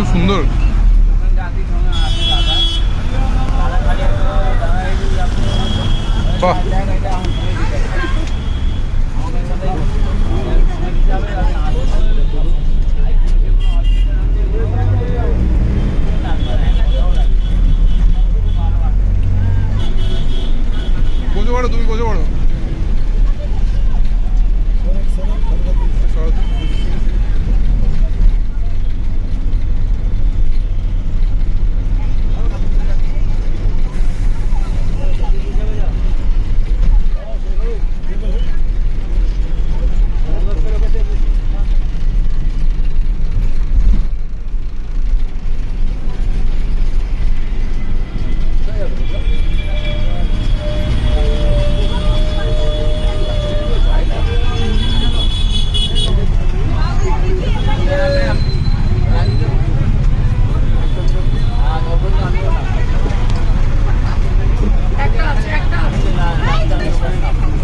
খুব সুন্দর। বাহ। তুমি বোঝো পারো